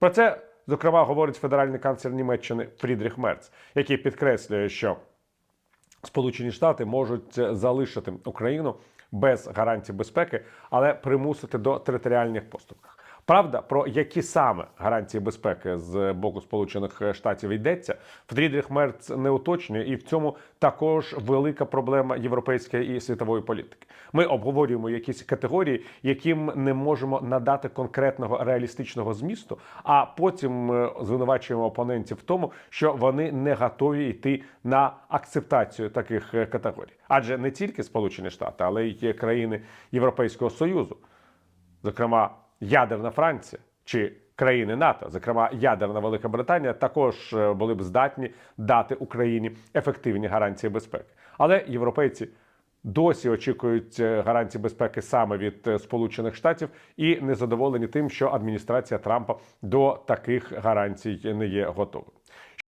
Про це зокрема говорить федеральний канцлер Німеччини Фрідріх Мерц, який підкреслює, що Сполучені Штати можуть е, залишити Україну без гарантій безпеки, але примусити до територіальних поступків. Правда, про які саме гарантії безпеки з боку Сполучених Штатів йдеться, Фрідріх Мерц не уточнює, і в цьому також велика проблема європейської і світової політики. Ми обговорюємо якісь категорії, яким не можемо надати конкретного реалістичного змісту, а потім е, звинувачуємо опонентів в тому, що вони не готові йти на акцептацію таких е, категорій, адже не тільки Сполучені Штати, але й країни Європейського Союзу. Зокрема ядерна Франція чи країни НАТО, зокрема ядерна Велика Британія, також е, були б здатні дати Україні ефективні гарантії безпеки. Але європейці досі очікують е, гарантії безпеки саме від е, Сполучених Штатів і незадоволені тим, що адміністрація Трампа до таких гарантій не є готова.